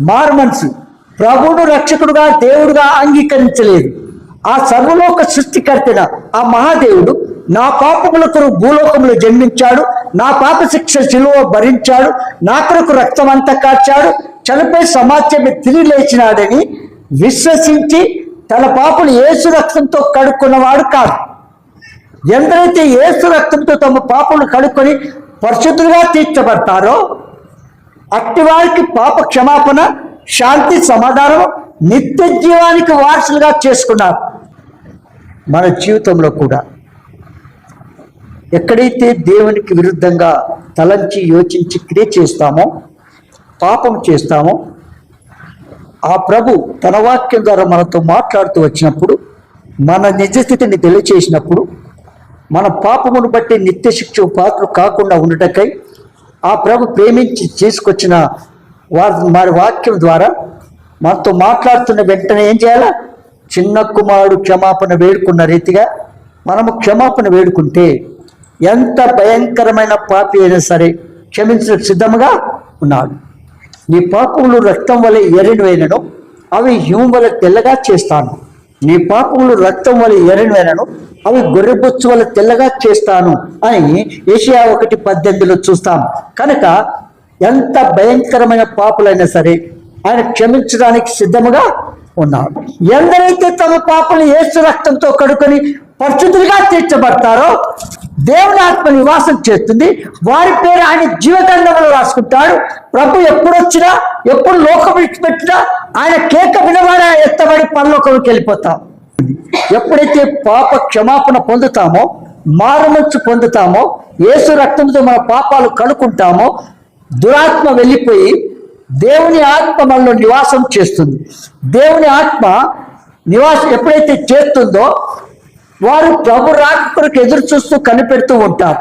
మారు ప్రభుడు ప్రభువును రక్షకుడుగా దేవుడుగా అంగీకరించలేదు. ఆ సర్వలోక సృష్టికర్తన ఆ మహాదేవుడు నా పాపముల కొరకు భూలోకంలో జన్మించాడు. నా పాప శిక్ష శిలువ భరించాడు. నా కొరకు రక్తం అంతా కార్చాడు చనిపోయి సమాజమే తిరిగి లేచినాడని విశ్వసించి తన పాపలు ఏసు రక్తంతో కడుక్కున్నవాడు కాదు. ఎందరైతే ఏసు రక్తంతో తమ పాపలు కడుక్కొని పరిశుద్ధులుగా తీర్చబడతారో అట్టి వారికి పాప క్షమాపణ శాంతి సమాధానం నిత్య జీవానికి వారసులుగా చేసుకున్నారు. మన జీవితంలో కూడా ఎక్కడైతే దేవునికి విరుద్ధంగా తలంచి యోచించి క్రియ చేస్తామో పాపం చేస్తామో ఆ ప్రభు తన వాక్యం ద్వారా మనతో మాట్లాడుతూ వచ్చినప్పుడు మన నిజస్థితిని తెలియచేసినప్పుడు మన పాపమును బట్టి నిత్య శిక్ష పాత్రలు కాకుండా ఉండటకై ఆ ప్రభు ప్రేమించి చేసుకొచ్చిన వారి వారి వాక్యం ద్వారా మనతో మాట్లాడుతున్న వెంటనే ఏం చేయాలా? చిన్న కుమారుడు క్షమాపణ వేడుకున్న రీతిగా మనము క్షమాపణ వేడుకుంటే ఎంత భయంకరమైన పాపి అయినా సరే క్షమించిన సిద్ధముగా ఉన్నాడు. నీ పాపములు రక్తం వలె ఎరినవైనను అవి హిమ వలె తెల్లగా చేస్తాను. నీ పాపములు రక్తం వల్ల ఎరినవైనను అవి గొర్రెబొచ్చు వల్ల తెల్లగా చేస్తాను అని ఏషియా ఒకటి పద్దెనిమిదిలో చూస్తాం. కనుక ఎంత భయంకరమైన పాపులైనా సరే ఆయన క్షమించడానికి సిద్ధముగా ఉన్నాడు ఎందరైతే తమ పాపలు ఏసు రక్తంతో కడుకొని పరిశుద్ధులుగా తీర్చబడతారో దేవుని ఆత్మ నివాసం చేస్తుంది. వారి పేరు ఆయన జీవగంధంలో రాసుకుంటాడు. ప్రభు ఎప్పుడు వచ్చినా ఎప్పుడు లోకం విడిచిపెట్టినా ఆయన కేక వినవాడా ఎత్తబడి పరలోకంకి వెళ్ళిపోతాం. ఎప్పుడైతే పాప క్షమాపణ పొందుతామో మారుమచ్చు పొందుతామో యేసు రక్తంతో మన పాపాలు కడుక్కుంటామో దురాత్మ వెళ్ళిపోయి దేవుని ఆత్మ మనలో నివాసం చేస్తుంది. దేవుని ఆత్మ నివాసం ఎప్పుడైతే చేస్తుందో వారు ప్రభు రాక కొరకు ఎదురు చూస్తూ కనిపెడుతూ ఉంటారు.